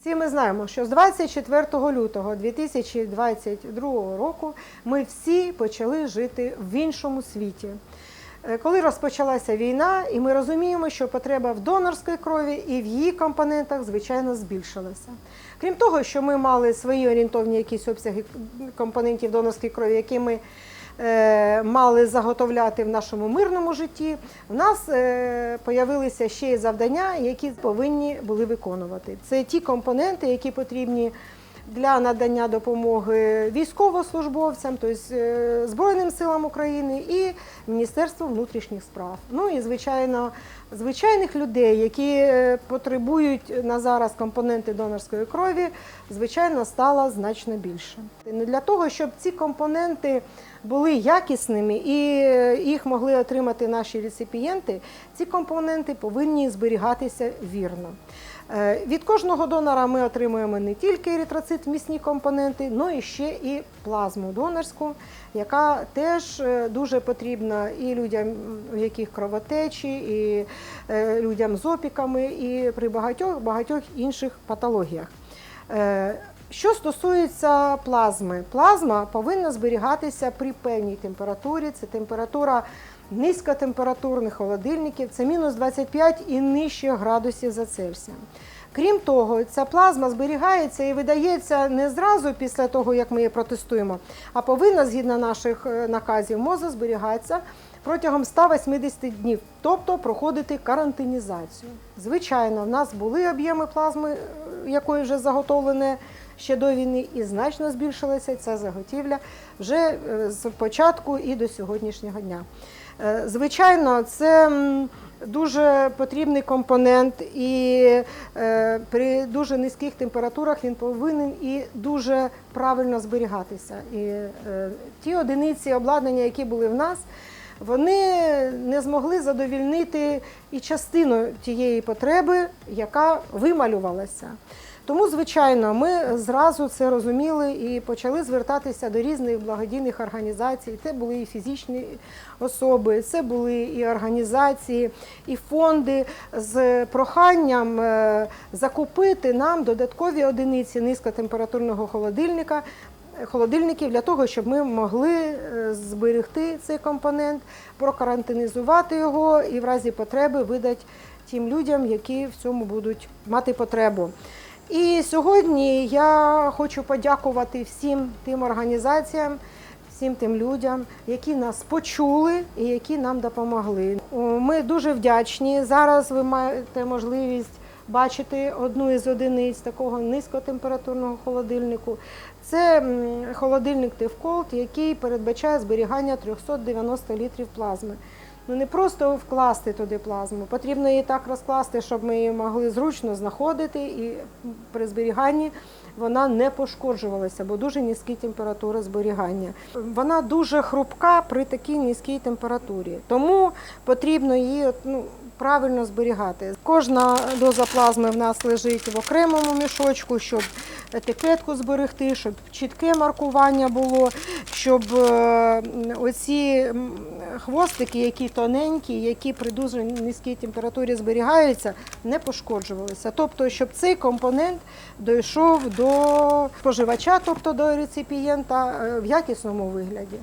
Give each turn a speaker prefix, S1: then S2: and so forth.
S1: Всі ми знаємо, що з 24 лютого 2022 року ми всі почали жити в іншому світі. Е, Коли розпочалася війна, і ми розуміємо, що потреба в донорській крові і в її компонентах, звичайно, збільшилася. Крім того, що ми мали свої орієнтовні якісь обсяги компонентів донорської крові, які ми е, мали заготовляти в нашому мирному житті, в нас е, появилися ще й завдання, які повинні були виконувати. Це ті компоненти, які потрібні для надання допомоги військовослужбовцям, тобто Збройним силам України і Міністерству внутрішніх справ. Ну і звичайно, звичайних людей, які е, потребують на зараз компоненти донорської крові, звичайно, стало значно більше. Не для того, щоб ці компоненти були якісними і е, їх могли отримати наші реципієнти, ці компоненти повинні зберігатися вірно. Е, Від кожного донора ми отримуємо не тільки еритроцит, місні компоненти, але ще і плазму донорську, яка теж е, дуже потрібна і людям, у яких кровотечі, і е, людям з опіками, і при багатьох багатьох інших патологіях. Що стосується плазми, плазма повинна зберігатися при певній температурі. Це температура низькотемпературних холодильників, це мінус 25 і нижче градусів за Цельсієм. Крім того, ця плазма зберігається і видається не зразу після того, як ми її протестуємо, а повинна, згідно наших е, наказів МОЗу, зберігатися протягом 180 днів, тобто проходити карантинізацію. Звичайно, в нас були об'єми плазми, е, якої вже заготовлене ще до війни, і значно збільшилася ця заготівля вже е, з початку і до сьогоднішнього дня. Е, Звичайно, це дуже потрібний компонент, і е, при дуже низьких температурах він повинен і дуже правильно зберігатися. І ті одиниці обладнання, які були в нас, вони не змогли задовільнити і частину тієї потреби, яка вималювалася. Тому, звичайно, ми зразу це розуміли і почали звертатися до різних благодійних організацій. Це були і фізичні особи, це були і організації, і фонди з проханням е, закупити нам додаткові одиниці низькотемпературного холодильника. Холодильників для того, щоб ми могли е, зберегти цей компонент, прокарантинізувати його і в разі потреби видати тим людям, які в цьому будуть мати потребу. І сьогодні я хочу подякувати всім тим організаціям, всім тим людям, які нас почули і які нам допомогли. Ми дуже вдячні. Зараз ви маєте можливість бачити одну із одиниць такого низькотемпературного холодильнику. Це холодильник Тевколд, який передбачає зберігання 390 літрів плазми. Ну не просто вкласти туди плазму, потрібно її так розкласти, щоб ми її могли зручно знаходити, і при зберіганні вона не пошкоджувалася, бо дуже низькі температури зберігання. Вона дуже хрупка при такій низькій температурі, тому потрібно її ну, правильно зберігати. Кожна доза плазми в нас лежить в окремому мішочку, щоб етикетку зберегти, щоб чітке маркування було, щоб е, оці хвостики, які тоненькі, які при дуже низькій температурі зберігаються, не пошкоджувалися. Тобто, щоб цей компонент дійшов до споживача, тобто до реципієнта е, в якісному вигляді.